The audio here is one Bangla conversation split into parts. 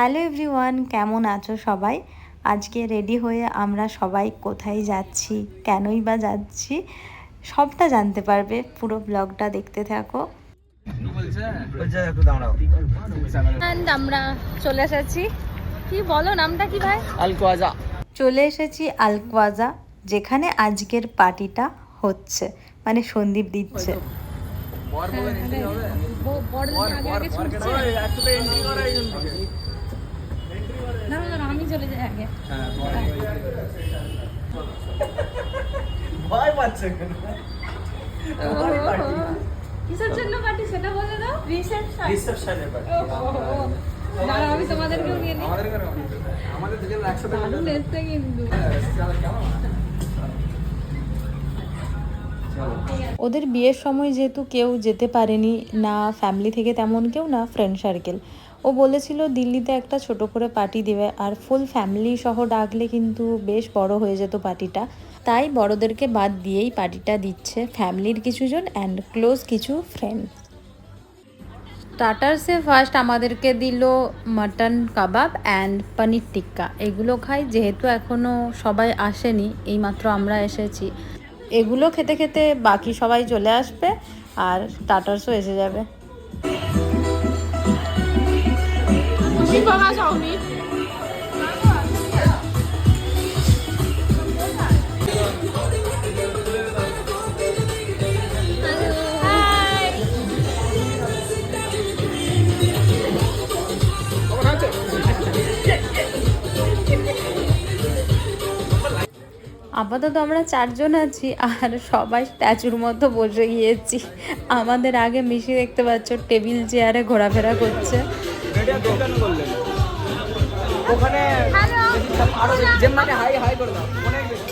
হ্যালো এভরিওয়ান কেমন আছো সবাই আজকে রেডি হয়ে আমরা সবাই কোথায় যাচ্ছি কেনই বা যাচ্ছি সবটা জানতে পারবে পুরো ব্লগটা দেখতে থাকো আমরা চলে এসেছি কি বলো নামটা কি ভাই আলকোয়াজা চলে এসেছি আলকোয়াজা যেখানে আজকের পার্টিটা হচ্ছে মানে সন্দীপ দিচ্ছে বড়দের আগে আগে ছুটছে চলে যাই আগে। ভয় পাচ্ছে। কিসের জন্য পার্টি সেটা বলে দাও। রিসেপশন। রিসেপশনের পার্টি আমি তোমাদেরকেও নিয়ে নিই। আমাদের দুজন একসাথে দারুণ এসছে কিন্তু। ওদের বিয়ের সময় যেহেতু কেউ যেতে পারেনি না ফ্যামিলি থেকে তেমন কেউ না ফ্রেন্ড সার্কেল ও বলেছিল, দিল্লিতে একটা ছোট করে পার্টি দেবে আর ফুল ফ্যামিলি সহ ডাকলে কিন্তু বেশ বড় হয়ে যেত পার্টিটা। তাই বড়দেরকে বাদ দিয়েই পার্টিটা দিচ্ছে ফ্যামিলির কিছুজন অ্যান্ড ক্লোজ কিছু ফ্রেন্ড স্টার্টার্সে ফার্স্ট আমাদেরকে দিল mutton kebab and paneer tikka এগুলো খাই, যেহেতু এখনও সবাই আসেনি, এইমাত্র আমরা এসেছি। এগুলো খেতে খেতে বাকি সবাই চলে আসবে আর স্টার্টার্সও এসে যাবে। আপাতত আমরা চারজন আছি আর সবাই স্ট্যাচুর মতো বসে গিয়েছি। আমাদের আগে মিশি দেখতে পাচ্ছ, টেবিল, চেয়ারে ঘোরাফেরা করছে। ওখানে আরও মানে হাই হাই করে দাও। অনেক বেশি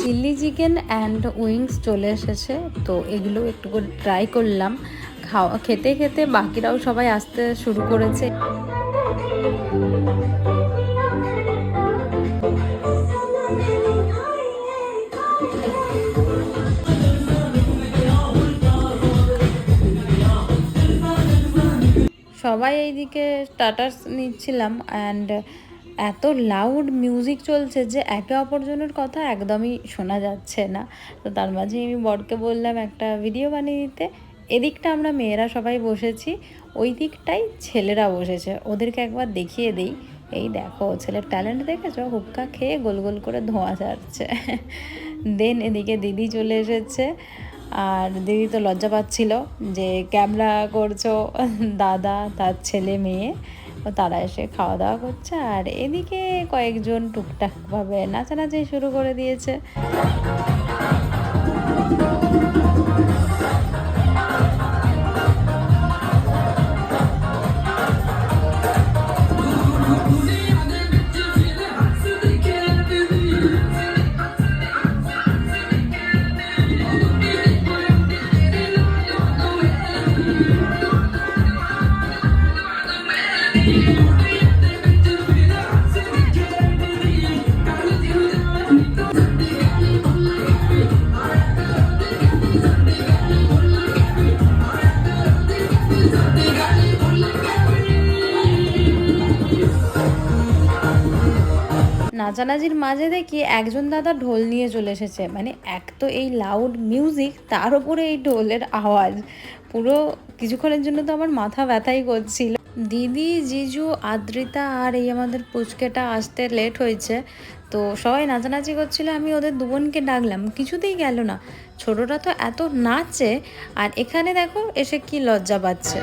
চিলি চিকেন অ্যান্ড উইংস চলে এসেছে তো এগুলো একটু করে ট্রাই করলাম। খাওয়া খেতে খেতে বাকিরাও সবাই আসতে শুরু করেছে। সবাই এইদিকে স্টার্টার্স নিচ্ছিলাম অ্যান্ড এত লাউড মিউজিক চলছে যে একে অপরজনের কথা একদমই শোনা যাচ্ছে না। তো তার মাঝে আমি বরকে বললাম, একটা ভিডিও বানিয়ে দিতে। এদিকটা আমরা মেয়েরা সবাই বসেছি, ওই দিকটাই ছেলেরা বসেছে। ওদেরকে একবার দেখিয়ে দেই। এই দেখো, ছেলের ট্যালেন্ট দেখেছ? হুক্কা খেয়ে গোল গোল করে ধোঁয়া ছাড়ছে। দেন এদিকে দিদি চলে এসেছে। আর দিদি তো লজ্জা পাচ্ছিল যে ক্যামেরা করছ, দাদা, তার ছেলে, মেয়ে ও তারা এসে খাওয়া দাওয়া করছে। আর এদিকে কয়েকজন টুকটাকভাবে নাচানাচি শুরু করে দিয়েছে। নাচানাচির মাঝে দেখি একজন দাদা ঢোল নিয়ে চলে এসেছে। মানে এক তো এই লাউড মিউজিক তার উপরে এই ঢোলের আওয়াজ। পুরো কিছুক্ষণের জন্য তো আমার মাথা ব্যথাই করছিল। দিদি, জিজু, আদ্রিতা আর এই আমাদের পুচকেটা আসতে লেট হয়েছে। তো সবাই নাচানাচি করছিল, আমি ওদের দুবোনকে ডাকলাম। কিছুতেই গেল না। ছোটটা তো এত নাচে, আর এখানে দেখো এসে কি লজ্জা পাচ্ছে।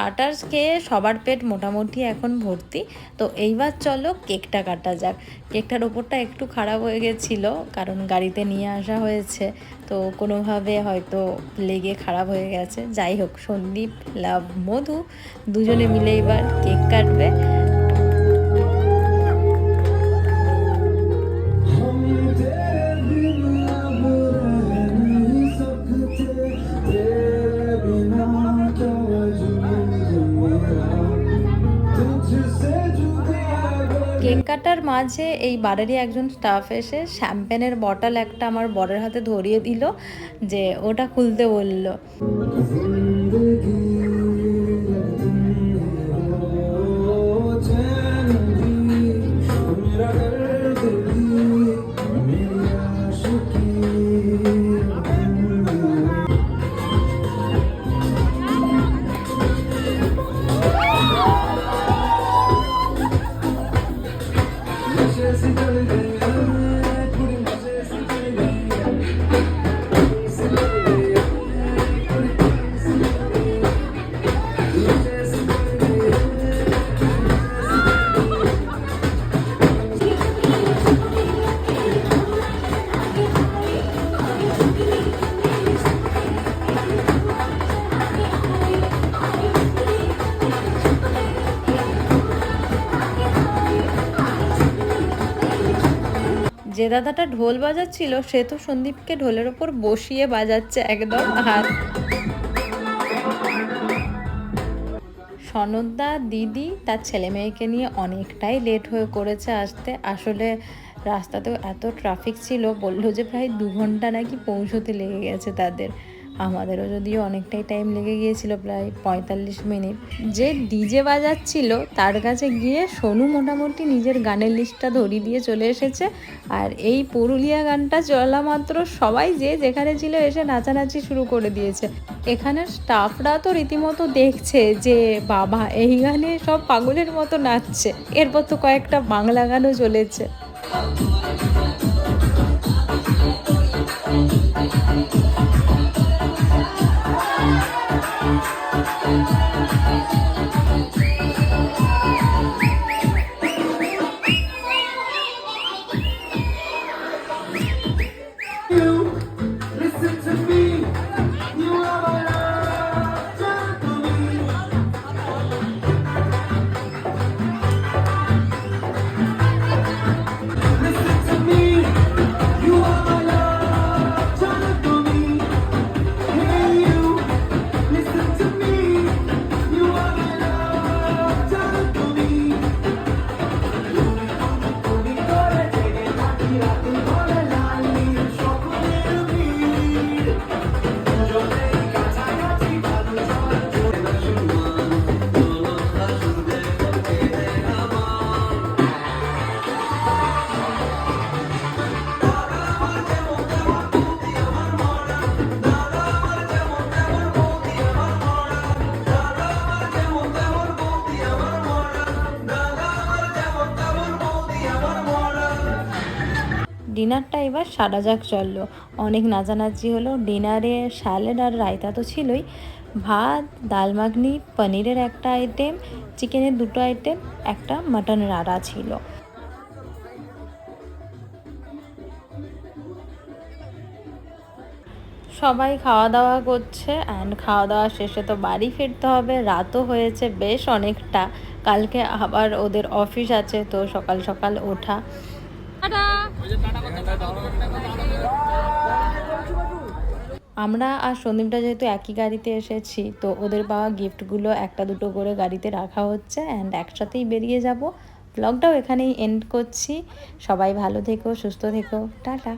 স্টার্টার্স খেয়ে সবার পেট মোটামুটি এখন ভর্তি। তো এইবার চলো কেকটা কাটা যাক। কেকটার ওপরটা একটু খারাপ হয়ে গেছিল, কারণ গাড়িতে নিয়ে আসা হয়েছে। তো কোনোভাবে হয়তো লেগে খারাপ হয়ে গেছে। যাই হোক, সন্দীপ, লাভ, মধু, দুজনে মিলে এবার কেক কাটবে। কেক কাটার মাঝে এই বারেরই একজন স্টাফ এসে শ্যাম্পেনের বটল একটা আমার বরের হাতে ধরিয়ে দিল, যে ওটা খুলতে বলল। যে দাদাটা ঢোল বাজাচ্ছিল, সে তো সন্দীপকে ঢোলের ওপর বসিয়ে বাজাচ্ছে একদম আর সনদদা দিদি তার ছেলে মেয়েকে নিয়ে অনেকটাই লেট হয়ে করেছে আসতে। আসলে রাস্তাতেও এত ট্রাফিক ছিল, বলল যে প্রায় দু ঘণ্টা নাকি পৌঁছতে লেগে গেছে তাদের। আমাদেরও যদিও অনেকটাই টাইম লেগে গিয়েছিল, প্রায় পঁয়তাল্লিশ মিনিট। যে ডিজে বাজাচ্ছিল, তার কাছে গিয়ে সোনু মোটামুটি নিজের গানের লিস্টটা ধরিয়ে দিয়ে চলে এসেছে। আর এই পুরুলিয়া গানটা চলা মাত্র সবাই যে যেখানে ছিল এসে নাচানাচি শুরু করে দিয়েছে। এখানের স্টাফরা তো রীতিমতো দেখছে যে, বাবা, এই গানে সব পাগলের মতো নাচছে। এরপর তো কয়েকটা বাংলা গানও চলেছে। ডিনারটা এবার সারা যাক চলল। অনেক নাচানাচি হলো, ডিনারে স্যালাড আর রায়তা তো ছিলই। ভাত, ডাল মাখনি, পনিরের একটা আইটেম চিকেনের দুটো আইটেম একটা মাটন রাড়া ছিল। সবাই খাওয়া দাওয়া করছে অ্যান্ড খাওয়া দাওয়া শেষে তো বাড়ি ফিরতে হবে, রাতও হয়েছে বেশ অনেকটা। কালকে আবার ওদের অফিস আছে, তো সকাল সকাল ওঠা। আমরা আর সন্দীপটা যেহেতু একই গাড়িতে এসেছি, তো ওদের পাওয়া গিফটগুলো একটা দুটো করে গাড়িতে রাখা হচ্ছে অ্যান্ড একসাথেই বেরিয়ে যাব। ব্লগটাও এখানেই এন্ড করছি। সবাই ভালো থেকো, সুস্থ থেকো। টাটা।